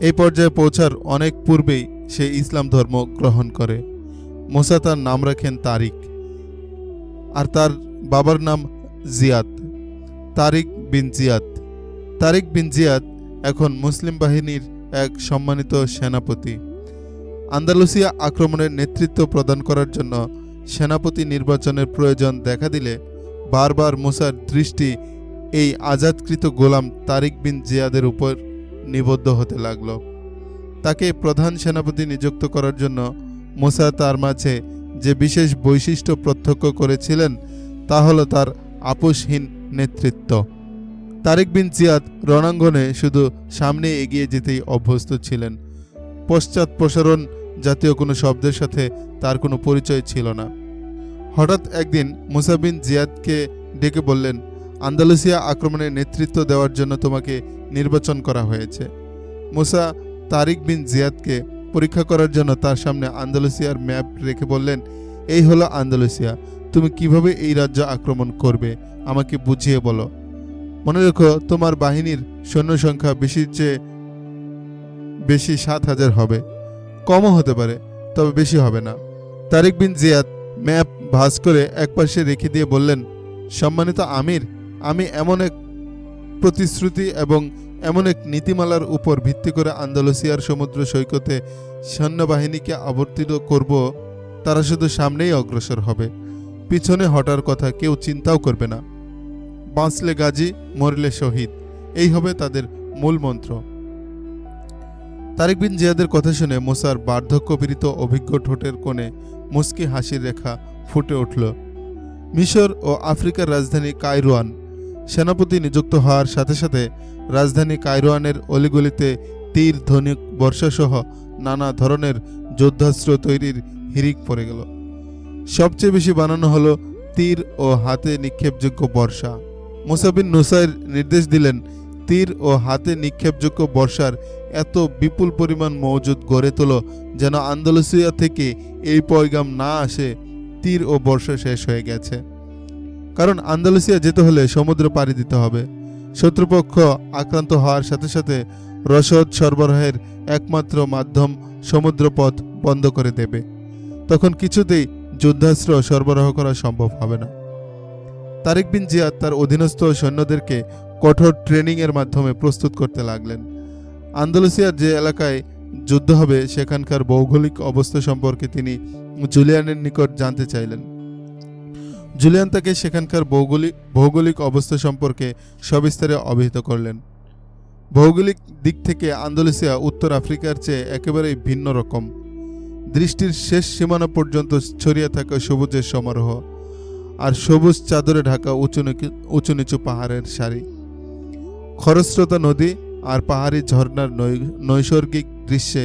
এই পর্যায়ে পৌঁছার অনেক পূর্বেই সে ইসলাম ধর্ম গ্রহণ করে। মোসা তার নাম রাখেন তারিক। আর তার বাবার নাম জিয়াদ। তারিক বিন জিয়াদ। তারিক বিন জিয়াদ এখন মুসলিম বাহিনীর এক সম্মানিত সেনাপতি। আন্দালুসিয়া আক্রমণের নেতৃত্ব প্রদান করার জন্য সেনাপতি নির্বাচনের প্রয়োজন দেখা দিলে বারবার মুসার দৃষ্টি এই আজাদকৃত গোলাম তারিক বিন জিয়াদের উপর নিবদ্ধ হতে লাগল। তাকে প্রধান সেনাপতি নিযুক্ত করার জন্য মুসা তার মাঝে যে বিশেষ বৈশিষ্ট্য প্রত্যক্ষ করেছিলেন, তা হলো তার আপোষহীন নেতৃত্ব। তারিক বিন জিয়াদ রণাঙ্গনে শুধু সামনে এগিয়ে যেতেই অভ্যস্ত ছিলেন। পশ্চাৎ প্রসারণ জাতীয় কোনো শব্দের সাথে তার কোনো পরিচয় ছিল না। হঠাৎ একদিন মুসা বিন জিয়াদকে ডেকে বললেন, আন্দালুসিয়া আক্রমণের নেতৃত্ব দেওয়ার জন্য তোমাকে নির্বাচন করা হয়েছে। মুসা তারিক বিন জিয়াদকে পরীক্ষা করার জন্য তার সামনে আন্দালুসিয়ার ম্যাপ রেখে বললেন, এই হলো আন্দালুসিয়া, তুমি কীভাবে এই রাজ্য আক্রমণ করবে? আমাকে বুঝিয়ে বলো। মনে রেখো, তোমার বাহিনীর সৈন্য সংখ্যা বেশির চেয়ে বেশি সাত হাজার হবে। কমও হতে পারে, তবে বেশি হবে না। তারিক বিন জিয়াদ ম্যাপ ভাঁজ করে একপাশে রেখে দিয়ে বললেন, সম্মানিত আমির, আমি এমন এক প্রতিশ্রুতি এবং এমন এক নীতিমালার উপর ভিত্তি করে আন্দালুসিয়ার সমুদ্র সৈকতে সৈন্যবাহিনীকে আবর্তিত করব, তারা শুধু সামনেই অগ্রসর হবে। পিছনে হটার কথা কেউ চিন্তাও করবে না। বাঁচলে গাজী, মরলে শহীদ। এই হবে তাদের মূল মন্ত্র। তারিক বিন জিয়াদের কথা শুনে মোসার বার্ধক্যপীড়িত অভিজ্ঞ ঠোঁটের কোণে মুস্কি হাসির রেখা ফুটে উঠল। মিশর ও আফ্রিকার রাজধানী কায়রোয়ান সেনাপতি নিযুক্ত হওয়ার সাথে সাথে রাজধানী কায়রোয়ানের অলিগলিতে তীর, ধনুক, বর্ষাসহ নানা ধরনের যোদ্ধাস্ত্র তৈরির হিরিক পড়ে গেল। সবচেয়ে বেশি বানানো হলো তীর ও হাতে নিক্ষেপযোগ্য বর্ষা। মুসাবিন নুসাইর নির্দেশ দিলেন, তীর ও হাতে নিক্ষেপযোগ্য বর্ষার এত বিপুল পরিমাণ মজুদ গড়ে তোলো যেন আন্দালুসিয়া থেকে এই পয়গাম না আসে, তীর ও বর্ষা শেষ হয়ে গেছে। কারণ আন্দালুসিয়া যেতে হলে সমুদ্র পাড়ি দিতে হবে। শত্রুপক্ষ আক্রান্ত হওয়ার সাথে সাথে রসদ সরবরাহের একমাত্র মাধ্যম সমুদ্রপথ বন্ধ করে দেবে। তখন কিছুতেই যুদ্ধাস্ত্র সরবরাহ করা সম্ভব হবে না। তারেক বিন জিয়াদ তার অধীনস্থ সৈন্যদেরকে কঠোর ট্রেনিংয়ের মাধ্যমে প্রস্তুত করতে লাগলেন। আন্দালুসিয়ার যে এলাকায় যুদ্ধ হবে, সেখানকার ভৌগোলিক অবস্থা সম্পর্কে তিনি জুলিয়ানের নিকট জানতে চাইলেন। জুলিয়ান তাকে সেখানকার ভৌগোলিক ভৌগোলিক অবস্থা সম্পর্কে সবিস্তারে অবহিত করলেন। ভৌগোলিক দিক থেকে আন্দালুসিয়া উত্তর আফ্রিকার চেয়ে একেবারেই ভিন্ন রকম। দৃষ্টির শেষ সীমানা পর্যন্ত ছড়িয়ে থাকা সবুজের সমারোহ আর সবুজ চাদরে ঢাকা উঁচু উঁচু নিচু পাহাড়ের সারি। খরস্রোতা নদী আর পাহাড়ি ঝর্ণার নৈসর্গিক দৃশ্যে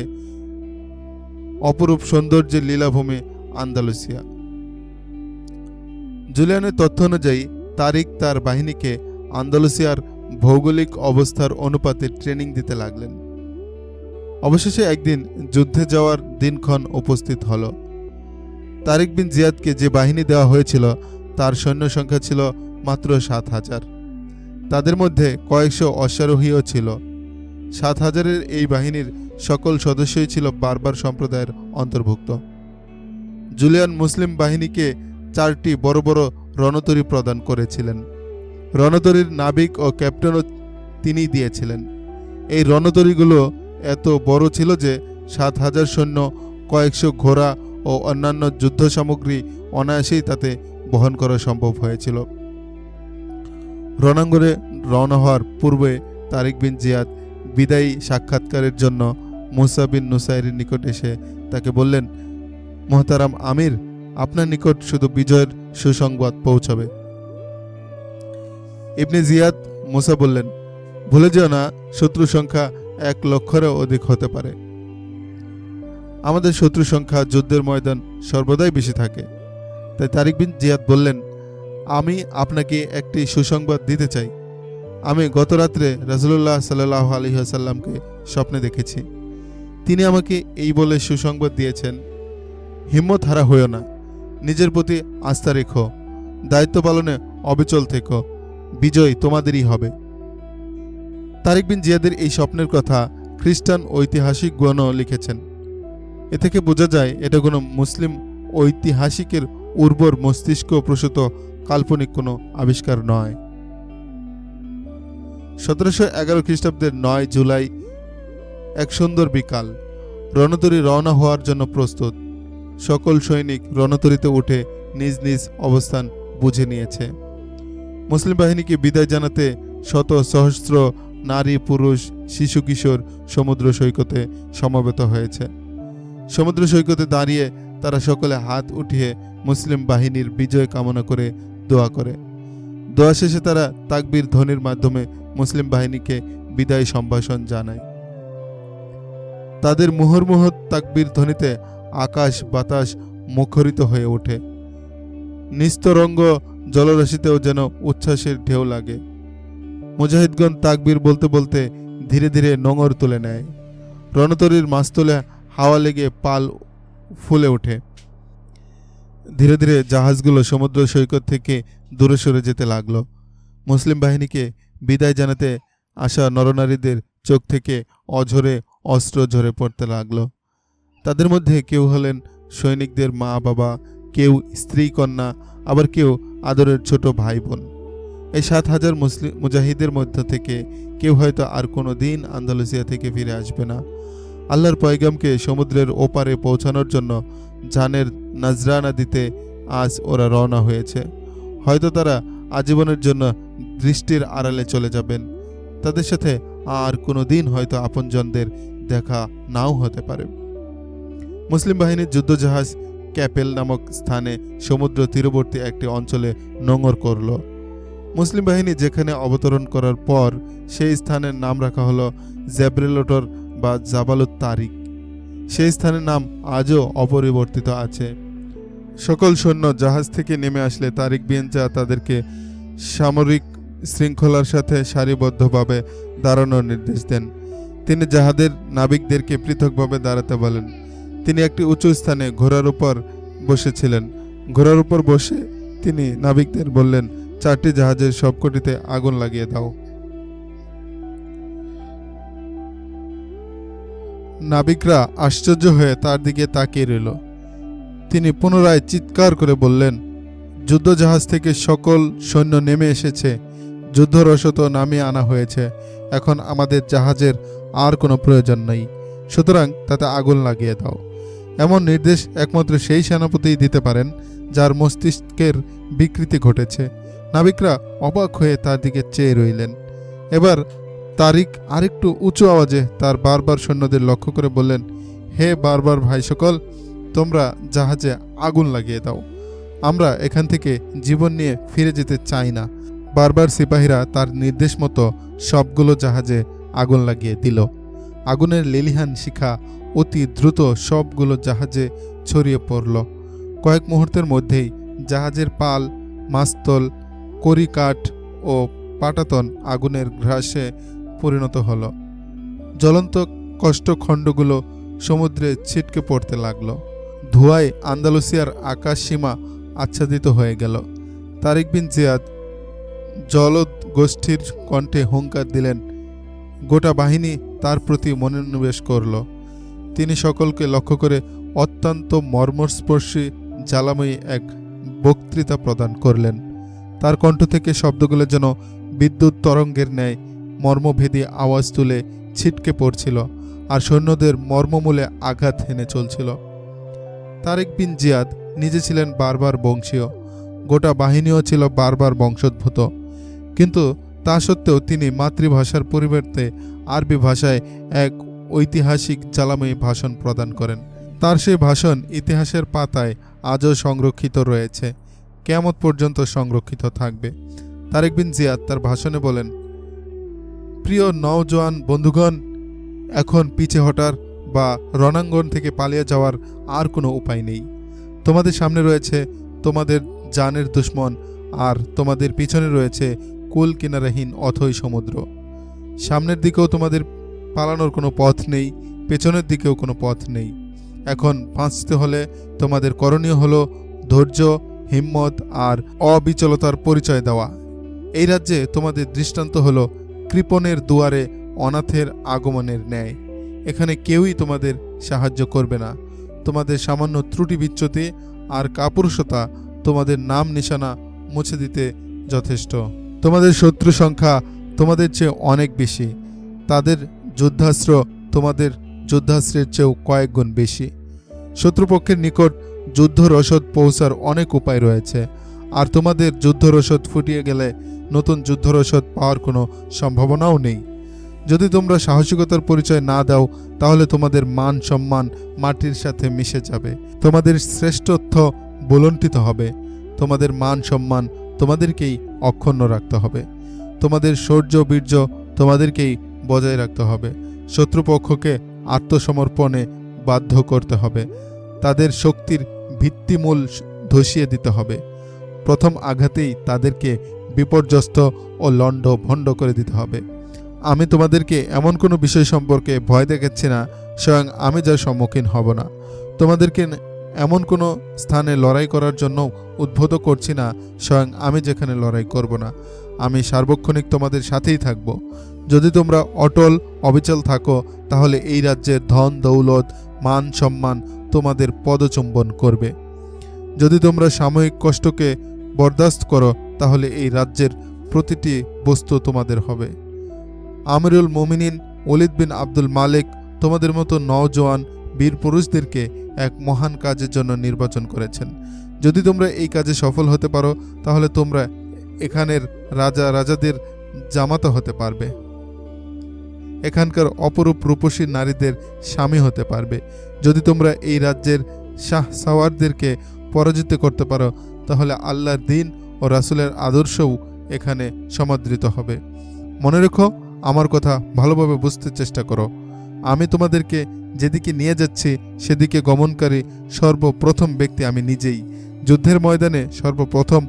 অপরূপ সৌন্দর্যের লীলাভূমি আন্দালুসিয়া। জুলিয়ানের তথ্য অনুযায়ী, তারিক তার বাহিনীকে আন্দালুসিয়ার ভৌগোলিক অবস্থার অনুপাতে ট্রেনিং দিতে লাগলেন। অবশেষে একদিন যুদ্ধে যাওয়ার দিনক্ষণ উপস্থিত হল। তারিক বিন জিয়াদকে যে বাহিনী দেওয়া হয়েছিল, তার সৈন্য সংখ্যা ছিল মাত্র সাত হাজার। তাদের মধ্যে কয়েকশো অশ্বারোহীও ছিল। সাত হাজারের এই বাহিনীর সকল সদস্যই ছিল বারবার সম্প্রদায়ের অন্তর্ভুক্ত। জুলিয়ান মুসলিম বাহিনীকে চারটি বড় বড় রণতরী প্রদান করেছিলেন। রণতরীর নাবিক ও ক্যাপ্টেনও তিনি দিয়েছিলেন। এই রণতরীগুলো এত বড় ছিল যে সাত হাজার সৈন্য, কয়েকশো ঘোড়া ও অন্যান্য যুদ্ধ সামগ্রী অনায়াসেই তাতে বহন করা সম্ভব হয়েছিল। রণাঙ্গনে রওনা হওয়ার পূর্বে তারিক বিন জিয়াদ বিদায়ী সাক্ষাৎকারের জন্য মুসা বিন নুসাইরের নিকট এসে তাকে বললেন, মোহতারাম আমির আপনার নিকট শুধু বিজয়ের সুসংবাদ পৌঁছাবে। ইবনে জিয়াদ মোসা বললেন, ভুলে যেও না শত্রু সংখ্যা এক লক্ষেরও অধিক হতে পারে। আমাদের শত্রু সংখ্যা যুদ্ধের ময়দান সর্বদাই বেশি থাকে। তাই তারিক বিন জিয়াদ বললেন, আমি আপনাকে একটি সুসংবাদ দিতে চাই। আমি গত রাত্রে রাজুল্লাহ সাল্লাহ আলহিহাসাল্লামকে স্বপ্নে দেখেছি। তিনি আমাকে এই বলে সুসংবাদ দিয়েছেন, হিম্মত হারা হইও না। নিজের প্রতি আস্থা রেখো। দায়িত্ব পালনে অবিচল থেকো। বিজয় তোমাদেরই হবে। তারিক বিন জিয়াদের এই স্বপ্নের কথা খ্রিস্টান ঐতিহাসিকগণও লিখেছেন। এ থেকে বোঝা যায়, এটা কোনো মুসলিম ঐতিহাসিকের উর্বর মস্তিষ্ক প্রসূত কাল্পনিক কোনো আবিষ্কার নয়। সতেরোশো এগারো খ্রিস্টাব্দের নয় জুলাই এক সুন্দর বিকাল। রণতরী রওনা হওয়ার জন্য প্রস্তুত। সকল সৈনিক রণতরীতে উঠে নিজ নিজ অবস্থান বুঝে নিয়েছে। মুসলিম বাহিনীকে বিদায় জানাতে শত সহস্র নারী, পুরুষ, শিশু, কিশোর সমুদ্র সৈকতে সমবেত হয়েছে। সমুদ্র সৈকতে দাঁড়িয়ে তারা সকলে হাত উঠিয়ে মুসলিম বাহিনীর বিজয় কামনা করে দোয়া করে। দোয়া শেষে তারা তাকবীর ধ্বনির মাধ্যমে মুসলিম বাহিনীকে বিদায় সম্ভাষণ জানায়। তাদের মুহুর্মুহ তাকবীর ধ্বনিতে আকাশ বাতাস মুখরিত হয়ে ওঠে। নিস্তরঙ্গ জলরাশিতেও যেন উচ্ছ্বাসের ঢেউ লাগে। মুজাহিদগণ তাকবীর বলতে বলতে ধীরে ধীরে নোঙর তুলে নেয়। রণতরীর মাস্তলে হাওয়া লেগে পাল ফুলে ওঠে। ধীরে ধীরে জাহাজগুলো সমুদ্র সৈকত থেকে দূরে সরে যেতে লাগল। মুসলিম বাহিনীকে বিদায় জানাতে আসা নরনারীদের চোখ থেকে অঝরে অস্ত্র ঝরে পড়তে লাগল। তাদের মধ্যে কেউ হলেন সৈনিকদের মা বাবা, কেউ স্ত্রী কন্যা, আবার কেউ আদরের ছোট ভাই বোন। এই সাত হাজার মুসলিম মুজাহিদের মধ্য থেকে কেউ হয়তো আর কোনো দিন আন্দালুসিয়া থেকে ফিরে আসবে না। আল্লাহর পয়গামকে সমুদ্রের ওপারে পৌঁছানোর জন্য জানের নাজরানা দিতে আজ ওরা রওনা হয়েছে। হয়তো তারা আজীবনের জন্য দৃষ্টির আড়ালে চলে যাবেন। তাদের সাথে আর কোনো দিন হয়তো আপনজনদের দেখা নাও হতে পারে। মুসলিম বাহিনীর যুদ্ধজাহাজ ক্যাপেল নামক স্থানে সমুদ্র তীরবর্তী একটি অঞ্চলে নোঙর করল। মুসলিম বাহিনী যেখানে অবতরণ করার পর সেই স্থানের নাম রাখা হলো জ্যাব্রেলোটর বা জাবালুত তারিক সেই স্থানের নাম আজও অপরিবর্তিত আছে। সকল সৈন্য জাহাজ থেকে নেমে আসলে তারিক বিনজা তাদেরকে সামরিক শৃঙ্খলার সাথে সারিবদ্ধভাবে দাঁড়ানোর নির্দেশ দেন। তিনি জাহাজের নাবিকদেরকে পৃথকভাবে দাঁড়াতে বলেন। তিনি একটি উঁচু স্থানে ঘোড়ার উপর বসেছিলেন। ঘোড়ার উপর বসে তিনি নাবিকদের বললেন, চারটি জাহাজের সবকটিতে আগুন লাগিয়ে দাও। নাবিকরা আশ্চর্য হয়ে তার দিকে তাকিয়ে রইল। তিনি পুনরায় চিৎকার করে বললেন, যুদ্ধজাহাজ থেকে সকল সৈন্য নেমে এসেছে। যুদ্ধরসত নামিয়ে আনা হয়েছে। এখন আমাদের জাহাজের আর কোনো প্রয়োজন নেই। সুতরাং তাতে আগুন লাগিয়ে দাও। এমন নির্দেশ একমাত্র সেই সেনাপতিই দিতে পারেন, যার মস্তিষ্কের বিকৃতি ঘটেছে। নাবিকরা অবাক হয়ে তার দিকে চেয়ে রইলেন। এবার তারিক আরেকটু উঁচু আওয়াজে তার বারবার সৈন্যদের লক্ষ্য করে বললেন, হে বারবার ভাই সকল, তোমরা জাহাজে আগুন লাগিয়ে দাও। আমরা এখান থেকে জীবন নিয়ে ফিরে যেতে চাই না। বারবার সিপাহীরা তার নির্দেশ মতো সবগুলো জাহাজে আগুন লাগিয়ে দিল। আগুনের লেলিহান শিখা অতি দ্রুত সবগুলো জাহাজে ছড়িয়ে পড়ল। কয়েক মুহূর্তের মধ্যেই জাহাজের পাল, মাস্তল করিকাঠ ও পাটাতন আগুনের গ্রাসে পরিণত হল। জ্বলন্ত কষ্টখণ্ডগুলো সমুদ্রে ছিটকে পড়তে লাগল। ধোঁয়ায় আন্দালুসিয়ার আকাশ সীমা আচ্ছাদিত হয়ে গেল। তারিক বিন জিয়াদ জলদ গোষ্ঠীর কণ্ঠে হুঙ্কার দিলেন, গোটা বাহিনী তার প্রতি মনোনিবেশ করল। তিনি সকলকে লক্ষ্য করে অত্যন্ত মর্মস্পর্শী, জ্বালাময়ী এক বক্তৃতা প্রদান করলেন। তার কণ্ঠ থেকে শব্দগুলো যেন বিদ্যুৎ তরঙ্গের ন্যায় মর্মভেদী আওয়াজ তুলে ছিটকে পড়ছিল আর সৈন্যদের মর্মমূলে আঘাত হেনে চলছিল। তারেক বিন জিয়াদ নিজে ছিলেন বারবার বংশীয়, গোটা বাহিনীও ছিল বারবার বংশোদ্ভূত। কিন্তু তা সত্ত্বেও তিনি মাতৃভাষার পরিবর্তে আরবি ভাষায় এক ঐতিহাসিক জ্বালাময়ী ভাষণ প্রদান করেন। তার সেই ভাষণ ইতিহাসের পাতায় আজও সংরক্ষিত রয়েছে। কেয়ামত পর্যন্ত সংরক্ষিত থাকবে। তারেক বিন জিয়াদ তার ভাষণে বলেন, প্রিয় নওজোয়ান বন্ধুগণ, এখন পিছে হটার বা রণাঙ্গন থেকে পালিয়ে যাওয়ার আর কোনো উপায় নেই। তোমাদের সামনে রয়েছে তোমাদের জানের দুশ্মন আর তোমাদের পিছনে রয়েছে কুল কিনারাহীন অথই সমুদ্র। সামনের দিকেও তোমাদের পালানোর কোনো পথ নেই, পেছনের দিকেও কোনো পথ নেই। এখন বাঁচতে হলে তোমাদের করণীয় হলো ধৈর্য, হিম্মত আর অবিচলতার পরিচয় দেওয়া। এই রাজ্যে তোমাদের দৃষ্টান্ত হলো কৃপণের দুয়ারে অনাথের আগমনের ন্যায়। এখানে কেউই তোমাদের সাহায্য করবে না। তোমাদের সামান্য ত্রুটি বিচ্যুতি আর কাপুরুষতা তোমাদের নাম নিশানা মুছে দিতে যথেষ্ট। তোমাদের শত্রু সংখ্যা তোমাদের চেয়ে অনেক বেশি। তাদের যুদ্ধাস্ত্র তোমাদের যুদ্ধাস্ত্রের চেয়েও কয়েক গুণ বেশি। শত্রুপক্ষের নিকট যুদ্ধ রসদ পৌঁছার অনেক উপায় রয়েছে। আর তোমাদের যুদ্ধ রসদ ফুটিয়ে গেলে নতুন যুদ্ধ রসদ পাওয়ার কোনো সম্ভাবনাও নেই। যদি তোমরা সাহসিকতার পরিচয় না দাও, তাহলে তোমাদের মান সম্মান মাটির সাথে মিশে যাবে। তোমাদের শ্রেষ্ঠত্ব বুলন্টিত হবে। তোমাদের মান সম্মান তোমাদেরকেই অক্ষুণ্ণ রাখতে হবে। তোমাদের শৌর্য বীর্য তোমাদেরকেই বজায় রাখতে হবে। শত্রুপক্ষকে আত্মসমর্পণে বাধ্য করতে হবে। তাদের শক্তির ভিত্তিমূল ধসিয়ে দিতে হবে। প্রথম আঘাতেই তাদেরকে বিপর্যস্ত ও লণ্ড ভণ্ড করে দিতে হবে। আমি তোমাদেরকে এমন কোনো বিষয় সম্পর্কে ভয় দেখাচ্ছি না, স্বয়ং আমি যার সম্মুখীন হব না। তোমাদেরকে এমন কোনো স্থানে লড়াই করার জন্য উদ্বোধ করছি না, স্বয়ং আমি যেখানে লড়াই করব না। আমি সার্বক্ষণিক তোমাদের সাথেই থাকব। যদি তোমরা অটল, অবিচল থাকো, তাহলে এই রাজ্যের ধন, দৌলত, মান, সম্মান তোমাদের পদচুম্বন করবে। যদি তোমরা সাময়িক কষ্টকে বরদাস্ত করো, তাহলে এই রাজ্যের প্রতিটি বস্তু তোমাদের হবে। আমিরুল মোমিনিন ওলিদ বিন আব্দুল মালিক তোমাদের মতো নওজোয়ান বীর পুরুষদেরকে এক মহান কাজের জন্য নির্বাচন করেছেন। যদি তোমরা এই কাজে সফল হতে পারো, তাহলে তোমরা এখানের রাজা, রাজাদের জামাতা হতে পারবে। এখানকার অপরূপ রূপসী নারীদের স্বামী হতে পারবে। যদি তোমরা এই রাজ্যের শাহ সাওয়ারদেরকে পরাজিত করতে পারো, তাহলে আল্লাহর দিন ও রাসুলের আদর্শও এখানে সমাদৃত হবে। মনে রেখো, আমার কথা ভালোভাবে বুঝতে চেষ্টা করো। আমি তোমাদেরকে যেদিকে নিয়ে যাচ্ছি, সেদিকে গমনকারী সর্বপ্রথম ব্যক্তি আমি নিজেই। যুদ্ধের ময়দানে সর্বপ্রথম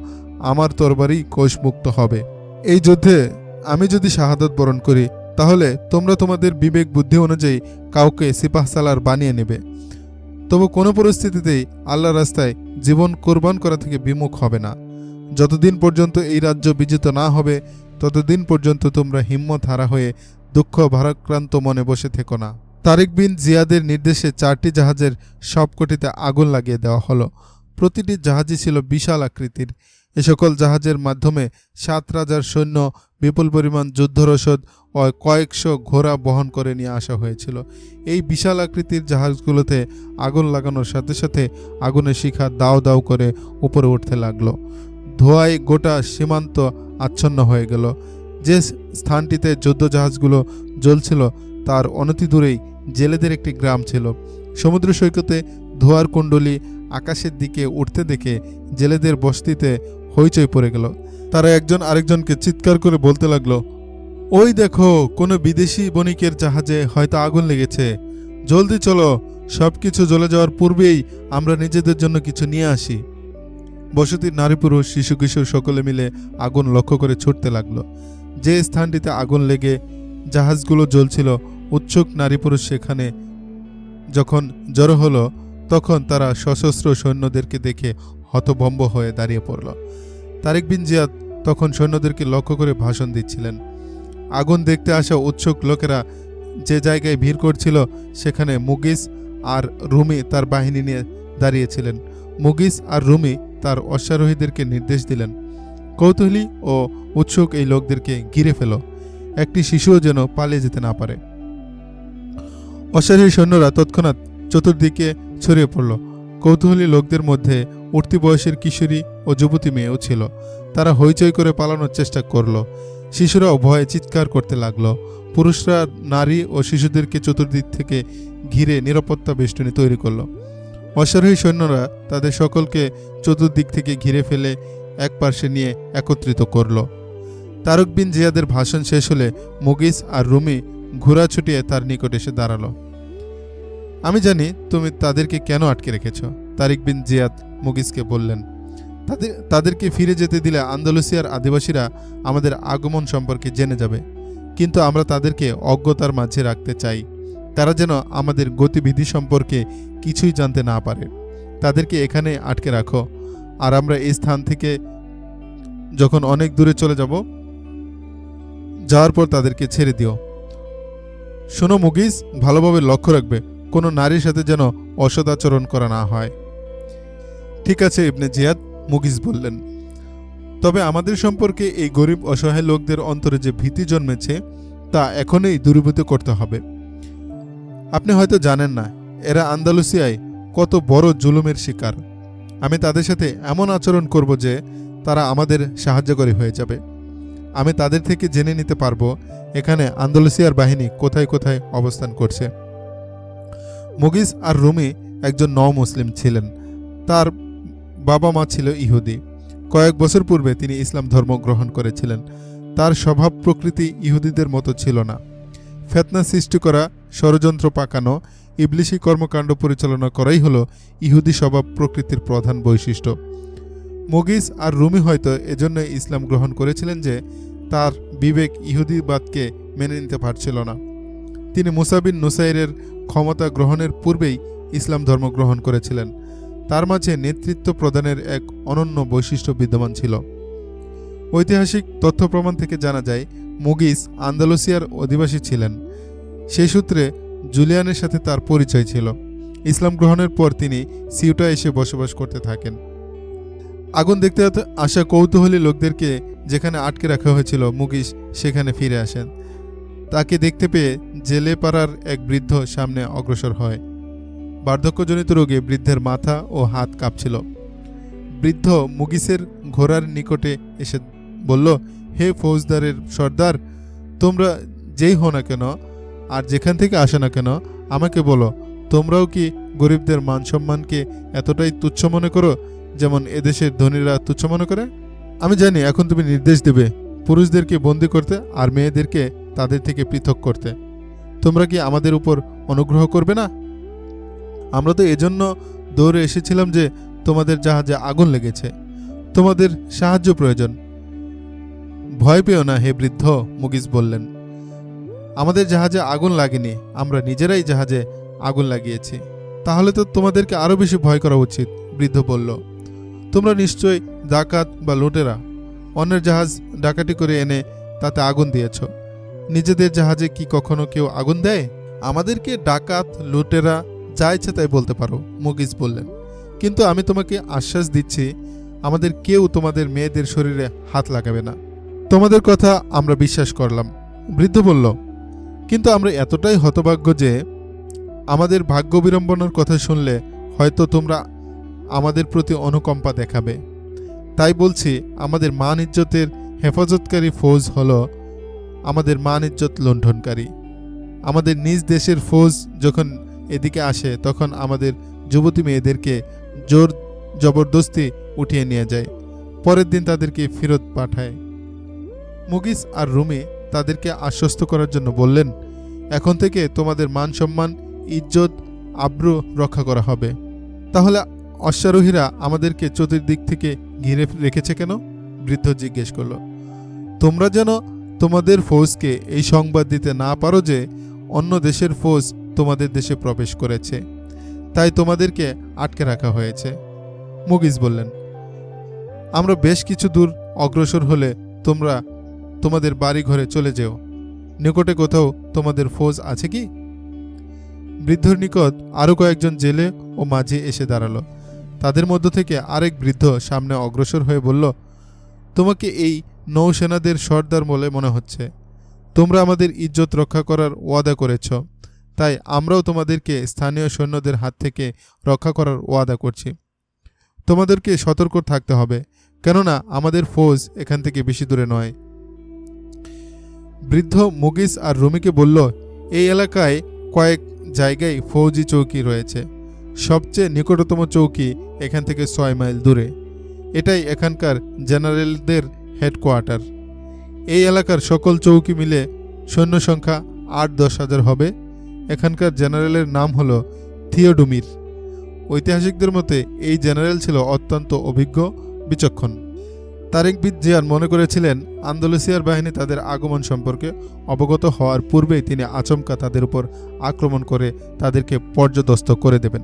আমার তরবারই কোষমুক্ত হবে। এই যুদ্ধে আমি যদি শাহাদত বরণ করি তাহলে তোমরা তোমাদের বিবেক বুদ্ধি অনুযায়ী কাউকে সিপাহ সালার বানিয়ে নেবে। তবু কোনো পরিস্থিতিতেই আল্লাহ রাস্তায় জীবন কোরবান করা থেকে বিমুখ হবে না। যতদিন পর্যন্ত এই রাজ্য বিজিত না হবে, ততদিন পর্যন্ত তোমরা হিম্মত হারা হয়ে দুঃখ ভারাক্রান্ত মনে বসে থেকো না। তারিক বিন জিয়াদের নির্দেশে চারটি জাহাজের সবকটিতে আগুন লাগিয়ে দেওয়া হলো। প্রতিটি জাহাজই ছিল বিশাল আকৃতির। এ সকল জাহাজের মাধ্যমে সাত রাজার সৈন্য বিপুল পরিমাণ যুদ্ধরসদ ও কয়েকশো ঘোড়া বহন করে নিয়ে আসা হয়েছিল। এই বিশাল আকৃতির জাহাজগুলোতে আগুন লাগানোর সাথে সাথে আগুনের শিখা দাও দাও করে উপরে উঠতে লাগল। ধোঁয়ায় গোটা সীমান্ত আচ্ছন্ন হয়ে গেল। যে স্থানটিতে যুদ্ধ জাহাজগুলো জ্বলছিল, তার অনতি দূরেই জেলেদের একটি গ্রাম ছিল। সমুদ্র সৈকতে ধোয়ার কুণ্ডলী আকাশের দিকে উঠতে দেখে জেলেদের বস্তিতে হইচই পড়ে গেল। তারা একজন আরেকজনকে চিৎকার করে বলতে লাগল, ওই দেখো, কোনো বিদেশি বণিকের জাহাজে হয়তো আগুন লেগেছে। জলদি চলো সব কিছু জ্বলে যাওয়ার পূর্বেই আমরা নিজেদের জন্য কিছু নিয়ে আসি। বসতির নারী পুরুষ, শিশু কিশোর সকলে মিলে আগুন লক্ষ্য করে ছুটতে লাগল। যে স্থানটিতে আগুন লেগে জাহাজগুলো জ্বলছিল, উৎসুক নারী পুরুষ সেখানে যখন জড়ো হলো, তখন তারা সশস্ত্র সৈন্যদেরকে দেখে হতভম্ব হয়ে দাঁড়িয়ে পড়ল। তারেক বিন জিয়াদ তখন সৈন্যদেরকে লক্ষ্য করে ভাষণ দিচ্ছিলেন। আগুন দেখতে আসা উৎসুক লোকেরা যে জায়গায় ভিড় করছিল, সেখানে মুগিস আর রুমি তার বাহিনী নিয়ে দাঁড়িয়েছিলেন। মুগিস আর রুমি তার অশ্বারোহীদেরকে নির্দেশ দিলেন। কৌতূহলী ও উৎসুক এই লোকদেরকে ঘিরে ফেল। একটি শিশুও যেন পালিয়ে যেতে না পারে। অশ্বারোহী সৈন্যরা তৎক্ষণাৎ চতুর্দিকে ছড়িয়ে পড়ল। কৌতূহলী লোকদের মধ্যে উঠতি বয়সের কিশোরী ও যুবতী মেয়েও ছিল। তারা হইচই করে পালানোর চেষ্টা করল। শিশুরাও ভয়ে চিৎকার করতে লাগল। পুরুষরা নারী ও শিশুদেরকে চতুর্দিক থেকে ঘিরে নিরাপত্তা বেষ্টনী তৈরি করল। অশ্বারোহী সৈন্যরা তাদের সকলকে চতুর্দিক থেকে ঘিরে ফেলে এক পার্শ্বে নিয়ে একত্রিত করল। তারক বিন জিয়াদের ভাষণ শেষ হলে মুগিস আর রুমি ঘোড়া ছুটিয়ে তার নিকট এসে দাঁড়াল। আমি জানি তুমি তাদেরকে কেন আটকে রেখেছ। তারিক বিন জিয়াদ মুগিসকে বললেন, তাদের, তাদেরকে ফিরে যেতে দিলে আন্দালুসিয়ার আদিবাসীরা আমাদের আগমন সম্পর্কে জেনে যাবে। কিন্তু আমরা তাদেরকে অজ্ঞতার মাঝে রাখতে চাই। তারা যেন আমাদের গতিবিধি সম্পর্কে কিছুই জানতে না পারে। তাদেরকে এখানে আটকে রাখো। আর আমরা এই স্থান থেকে যখন অনেক দূরে চলে যাব, যাওয়ার পর তাদেরকে ছেড়ে দিও। শোনো মুগিস ভালোভাবে লক্ষ্য রাখবে। কোনো নারীর সাথে যেন অসদাচরণ করা না হয়। ঠিক আছে, ইবনে জিয়াদ, মুগিস বললেন, তবে আমাদের সম্পর্কে এই গরিব, অসহায় লোকদের অন্তরে যে ভীতি জন্মেছে, তা এখনই দূরীভূত করতে হবে। আপনি হয়তো জানেন না, এরা আন্দালুসিয়ায় কত বড় জুলুমের শিকার। আমি তাদের সাথে এমন আচরণ করব যে তারা আমাদের সাহায্যকারী হয়ে যাবে। আমি তাদের থেকে জেনে নিতে পারব, এখানে আন্দালুসিয়ার বাহিনী কোথায় কোথায় অবস্থান করছে। মুগিস আর রুমি একজন ন মুসলিম ছিলেন। তার বাবা মা ছিল ইহুদি। কয়েক বছর পূর্বে তিনি ইসলাম ধর্ম গ্রহণ করেছিলেন। তার স্বভাব প্রকৃতি ইহুদিদের মতো ছিল না। ফেতনা সৃষ্টি করা, ষড়যন্ত্র পাকানো ইবলিশি কর্মকাণ্ড পরিচালনা করাই হলো ইহুদি স্বভাব প্রকৃতির প্রধান বৈশিষ্ট্য। মুগিস আর রুমি হয়তো এজন্য ইসলাম গ্রহণ করেছিলেন যে তার বিবেক ইহুদিবাদকে মেনে নিতে পারছিল না। তিনি মুসাবিন নুসাইরের ক্ষমতা গ্রহণের পূর্বেই ইসলাম ধর্ম গ্রহণ করেছিলেন। তার মাঝে নেতৃত্ব প্রদানের এক অনন্য বৈশিষ্ট্য বিদ্যমান ছিল। ঐতিহাসিক তথ্য প্রমাণ থেকে জানা যায়, মুগিস আন্দালুসিয়ার অধিবাসী ছিলেন। সেই সূত্রে জুলিয়ানের সাথে তার পরিচয় ছিল। ইসলাম গ্রহণের পর তিনি সিউটা এসে বসবাস করতে থাকেন। আগুন দেখতে আসা কৌতূহলী লোকদেরকে যেখানে আটকে রাখা হয়েছিল মুগিস, সেখানে ফিরে আসেন। তাকে দেখতে পেয়ে জেলে পাড়ার এক বৃদ্ধ সামনে অগ্রসর হয়। বার্ধক্যজনিত রোগে বৃদ্ধের মাথা ও হাত কাঁপছিল। বৃদ্ধ মুগিসের ঘোড়ার নিকটে এসে বলল, হে ফৌজদারের সর্দার, তোমরা যেই হও না কেন? আর যেখান থেকে আসে না কেন? আমাকে বলো, তোমরাও কি গরিবদের মান সম্মানকে এতটাই তুচ্ছ মনে করো, যেমন এদেশের ধনীরা তুচ্ছ মনে করে? আমি জানি, এখন তুমি নির্দেশ দেবে পুরুষদেরকে বন্দি করতে আর মেয়েদেরকে তাদের থেকে পৃথক করতে। তোমরা কি আমাদের উপর অনুগ্রহ করবে না? আমরা তো এজন্য দৌড়ে এসেছিলাম যে তোমাদের জাহাজে আগুন লেগেছে। তোমাদের সাহায্য প্রয়োজন। ভয় পেও না হে বৃদ্ধ, মুগিস বললেন। আমাদের জাহাজে আগুন লাগেনি, আমরা নিজেরাই জাহাজে আগুন লাগিয়েছি। তাহলে তো তোমাদেরকে আরও বেশি ভয় করা উচিত, বৃদ্ধ বলল। তোমরা নিশ্চয়ই ডাকাত বা লুটেরা। অন্যের জাহাজ ডাকাতি করে এনে তাতে আগুন দিয়েছ। নিজেদের জাহাজে কি কখনো কেউ আগুন দেয়? আমাদেরকে ডাকাত, লুটেরা, যা ইচ্ছে তাই বলতে পারো, মুগিস বললেন। কিন্তু আমি তোমাকে আশ্বাস দিচ্ছি, আমাদের কেউ তোমাদের মেয়েদের শরীরে হাত লাগাবে না। তোমাদের কথা আমরা বিশ্বাস করলাম। বৃদ্ধ বলল, কিন্তু আমরা এতটাই হতভাগ্য যে আমাদের ভাগ্য বিড়ম্বনার কথা শুনলে হয়তো তোমরা আমাদের প্রতি অনুকম্পা দেখাবে। তাই বলছি, আমাদের মান ইজ্জতের হেফাজতকারী ফৌজ হলো আমাদের মান ইজ্জত লুণ্ঠনকারী। আমাদের নিজ দেশের ফৌজ যখন এদিকে আসে, তখন আমাদের যুবতী মেয়েদেরকে জোর জবরদস্তি উঠিয়ে নিয়ে যায়। পরের দিন তাদেরকে ফেরত পাঠায়। মুগিস আর রুমি তাদেরকে আশ্বস্ত করার জন্য বললেন, এখন থেকে তোমাদের মান সম্মান, ইজ্জত, আব্রু রক্ষা করা হবে। তাহলে অশ্বারোহীরা আমাদেরকে চতুর্দিক থেকে ঘিরে রেখেছে কেন? বৃদ্ধ জিজ্ঞেস করল, তোমরা যেন তোমাদের ফৌজকে এই সংবাদ দিতে না পারো যে অন্য দেশের ফৌজ তোমাদের দেশে প্রবেশ করেছে। তাই তোমাদেরকে আটকে রাখা হয়েছে। মুগিস বললেন, আমরা বেশ কিছু দূর অগ্রসর হলে তোমরা তোমাদের বাড়ি ঘরে চলে যেও। নিকটে কোথাও তোমাদের ফৌজ আছে কি? বৃদ্ধর নিকট আরও কয়েকজন জেলে ও মাঝি এসে দাঁড়াল। তাদের মধ্য থেকে আরেক বৃদ্ধ সামনে অগ্রসর হয়ে বলল, তোমাকে এই নৌসেনাদের সর্দার বলে মনে হচ্ছে। তোমরা আমাদের ইজ্জত রক্ষা করার ওয়াদা করেছ। তাই আমরাও তোমাদেরকে স্থানীয় সৈন্যদের হাত থেকে রক্ষা করার ওয়াদা করছি। তোমাদেরকে সতর্ক থাকতে হবে, কেননা আমাদের ফৌজ এখান থেকে বেশি দূরে নয়। বৃদ্ধ মুগিস আর রুমিকে বলল, এই এলাকায় কয়েক জায়গায় ফৌজি চৌকি রয়েছে। সবচেয়ে নিকটতম চৌকি এখান থেকে ছয় মাইল দূরে। এটাই এখানকার জেনারেলদের হেডকোয়ার্টার এই এলাকার সকল চৌকি মিলে সৈন্য সংখ্যা আট দশ হাজার হবে। এখানকার জেনারেলের নাম হল থিওডুমির। ঐতিহাসিকদের মতে এই জেনারেল ছিল অত্যন্ত অভিজ্ঞ, বিচক্ষণ। তারেক বিদ জিয়ান মনে করেছিলেন, আন্দোলসিয়ার বাহিনী তাদের আগমন সম্পর্কে অবগত হওয়ার পূর্বেই তিনি আচমকা তাদের উপর আক্রমণ করে তাদেরকে পর্যদস্ত করে দেবেন।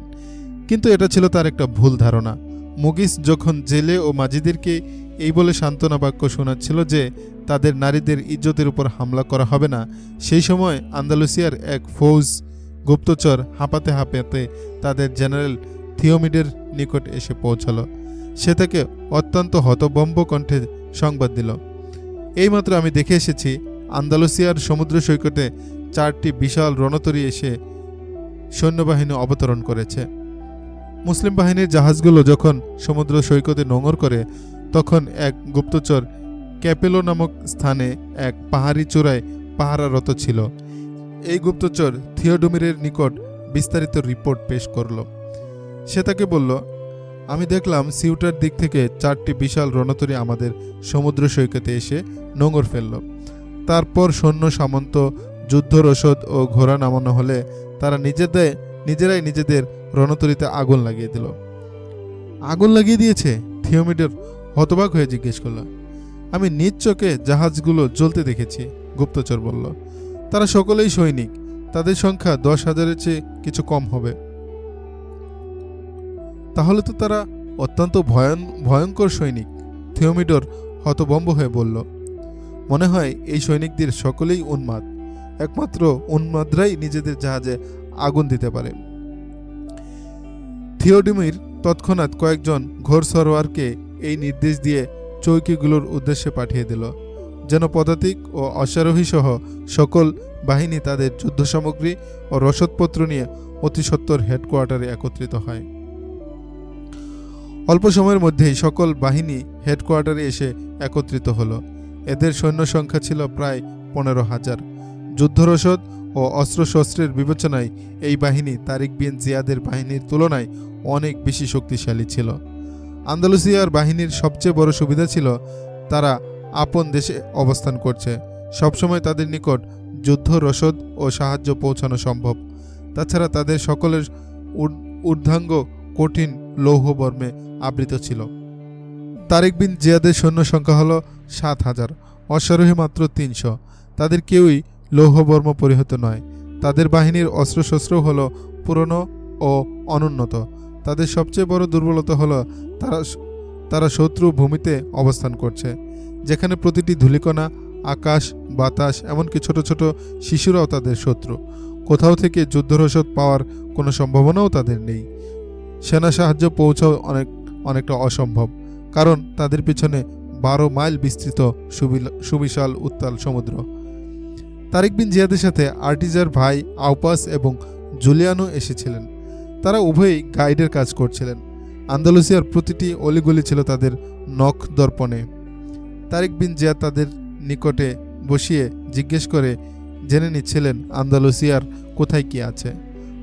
কিন্তু এটা ছিল তার একটা ভুল ধারণা। মুগিস যখন জেলে ও মাজিদেরকে এই বলে সান্ত্বনা বাক্য শোনাচ্ছিল যে তাদের নারীদের ইজ্জতের উপর হামলা করা হবে না। সেই সময় আন্দালুসিয়ার এক ফৌজ গুপ্তচর হাঁপাতে হাঁপাতে তাদের জেনারেল থিওমিডের নিকট এসে পৌঁছালো। সে তাকে অত্যন্ত হতবম্ব কণ্ঠে সংবাদ দিল। এইমাত্র আমি দেখে এসেছি আন্দালুসিয়ার সমুদ্র সৈকতে চারটি বিশাল রণতরী এসে সৈন্যবাহিনী অবতরণ করেছে। মুসলিম বাহিনীর জাহাজগুলো যখন সমুদ্র সৈকতে নোঙর করে তখন এক গুপ্তচর ক্যাপেলো নামক স্থানে এক পাহাড়ি চূড়ায় পাহারারত ছিল। এই গুপ্তচর থিওডোমিরের নিকট বিস্তারিত রিপোর্ট পেশ করল। সে তাকে বলল, আমি দেখলাম সিউটার দিক থেকে চারটি বিশাল রণতরী আমাদের সমুদ্র সৈকতে এসে নোঙর ফেলল। তারপর সৈন্য সামন্ত যুদ্ধ রসদ ও ঘোড়া নামানো হলে তারা নিজেদের, নিজেরাই নিজেদের রণতরীতে আগুন লাগিয়ে দিল। আগুন লাগিয়ে দিয়েছে? থিওমিডের হতবাক হয়ে জিজ্ঞেস করল, আমি নিজ চোখে জাহাজগুলো জ্বলতে দেখেছি, গুপ্তচর বলল। তারা সকলেই সৈনিক, তাদের সংখ্যা দশ হাজারের চেয়ে কিছু কম হবে। তাহলে তো তারা অত্যন্ত ভয়ন, ভয়ঙ্কর সৈনিক, থিওমিডর হতবম্ব হয়ে বলল। মনে হয় এই সৈনিকদের সকলেই উন্মাদ, একমাত্র উন্মাদরাই নিজেদের জাহাজে আগুন দিতে পারে। থিওডিমির তৎক্ষণাৎ কয়েকজন ঘোর সরোয়ারকে এই নির্দেশ দিয়ে চৌকিগুলোর উদ্দেশ্যে পাঠিয়ে দিল। যেন পদাতিক ও অশ্বারোহী সহ সকল বাহিনী তাদের যুদ্ধ সামগ্রী ও রসদপত্র নিয়ে অতি সত্বর হেডকোয়ার্টারে একত্রিত হয়। অল্প সময়ের মধ্যেই সকল বাহিনী হেডকোয়ার্টারে এসে একত্রিত হলো। এদের সৈন্য সংখ্যা ছিল প্রায় পনেরো হাজার। যুদ্ধরসদ ও অস্ত্রশস্ত্রের বিবেচনায় এই বাহিনী তারিক বিন জিয়াদের বাহিনীর তুলনায় অনেক বেশি শক্তিশালী ছিল। আন্দালুসিয়ার বাহিনীর সবচেয়ে বড় সুবিধা ছিল তারা আপন দেশে অবস্থান করছে। সবসময় তাদের নিকট যুদ্ধ, রসদ ও সাহায্য পৌঁছানো সম্ভব। তাছাড়া তাদের সকলের ঊর- ঊর্ধ্বাঙ্গ, কঠিন লৌহ বর্মে আবৃত ছিল। তারেক বিন জিয়াদের সৈন্য সংখ্যা হল সাত হাজার, অশ্বারোহী মাত্র তিনশো। তাদের কেউই লৌহবর্ম পরিহত নয়। তাদের বাহিনীর অস্ত্রশস্ত্র হল পুরনো ও অনুন্নত। তাদের সবচেয়ে বড় দুর্বলতা হলো তারা তারা শত্রু ভূমিতে অবস্থান করছে। যেখানে প্রতিটি ধূলিকণা, আকাশ, বাতাস, এমনকি ছোট ছোট শিশুরাও তাদের শত্রু। কোথাও থেকে যুদ্ধরসদ পাওয়ার কোনো সম্ভাবনাও তাদের নেই। সেনা সাহায্য পৌঁছাও অনেক, অনেকটা অসম্ভব, কারণ তাদের পিছনে বারো মাইল বিস্তৃত সুবিশাল উত্তাল সমুদ্র। তারিক বিন জিয়াদের সাথে আর্টিজার ভাই আউপাস এবং জুলিয়ানো এসেছিলেন। তারা উভয়ই গাইডের কাজ করছিলেন। আন্দালুসিয়ার প্রতিটি অলিগলি ছিল তাদের নখ দর্পণে। তারিক বিন জিয়া তাদের নিকটে বসিয়ে জিজ্ঞেস করে, জেনে নিচ্ছিলেন আন্দালুসিয়ার কোথায় কি আছে?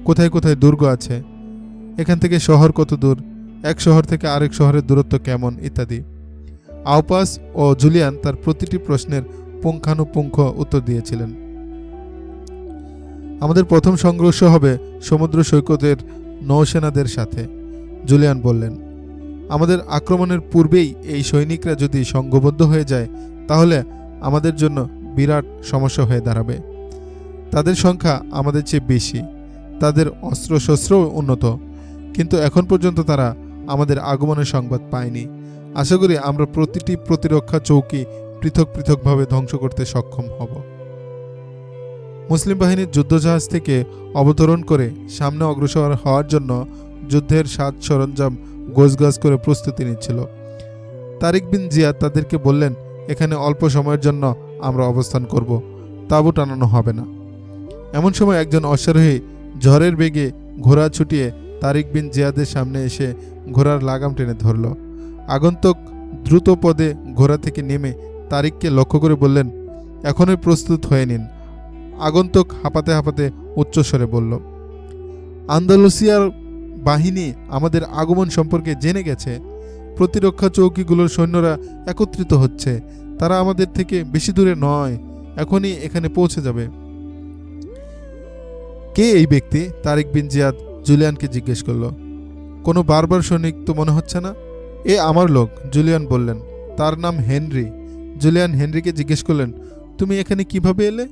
কোথায় কোথায় দুর্গ আছে? এখান থেকে শহর কত দূর? এক শহর থেকে আরেক শহরের দূরত্ব কেমন? ইত্যাদি। আউপাস ও জুলিয়ান তার প্রতিটি প্রশ্নের পুঙ্খানুপুঙ্খ উত্তর দিয়েছিলেন। আমাদের প্রথম সংঘর্ষ হবে সমুদ্র সৈকতের নৌসেনাদের সাথে। জুলিয়ান বললেন, আমাদের আক্রমণের পূর্বেই এই সৈনিকরা যদি সংঘবদ্ধ হয়ে যায়, তাহলে আমাদের জন্য বিরাট সমস্যা হয়ে দাঁড়াবে। তাদের সংখ্যা আমাদের চেয়ে বেশি, তাদের অস্ত্রশস্ত্রও উন্নত। কিন্তু এখন পর্যন্ত তারা আমাদের আগমনের সংবাদ পায়নি। আশা করি আমরা প্রতিটি প্রতিরক্ষা চৌকি পৃথক পৃথকভাবে ধ্বংস করতে সক্ষম হব। মুসলিম বাহিনীর যুদ্ধজাহাজ থেকে অবতরণ করে সামনে অগ্রসর হওয়ার জন্য যুদ্ধের সাজ সরঞ্জাম গোছগাছ করে প্রস্তুতি নিচ্ছিল। তারিক বিন জিয়া তাদেরকে বললেন, এখানে অল্প সময়ের জন্য আমরা অবস্থান করব, তাঁবু টানানো হবে না। এমন সময় একজন অশ্বারোহী ঝড়ের বেগে ঘোড়া ছুটিয়ে তারিক বিন জিয়াদের সামনে এসে ঘোড়ার লাগাম টেনে ধরল। আগন্তুক দ্রুত পদে ঘোড়া থেকে নেমে তারিককে লক্ষ্য করে বললেন, এখনই প্রস্তুত হয়ে নিন। আগন্তুক হাঁপাতে হাঁপাতে উচ্চস্বরে বলল, আন্দালুসিয়ার বাহিনী আমাদের আগমন সম্পর্কে জেনে গেছে। প্রতিরক্ষা চৌকিগুলোর সৈন্যরা একত্রিত হচ্ছে। তারা আমাদের থেকে বেশি দূরে নয়। এখনই এখানে পৌঁছে যাবে। কে এই ব্যক্তি? তারিক বিন জিয়াদ জুলিয়ানকে জিজ্ঞেস করল। কোনো বারবার সৈনিক তো মনে হচ্ছে না? এ আমার লোক, জুলিয়ান বললেন। তার নাম হেনরি। জুলিয়ান হেনরিকে জিজ্ঞেস করলেন, তুমি এখানে কীভাবে এলে?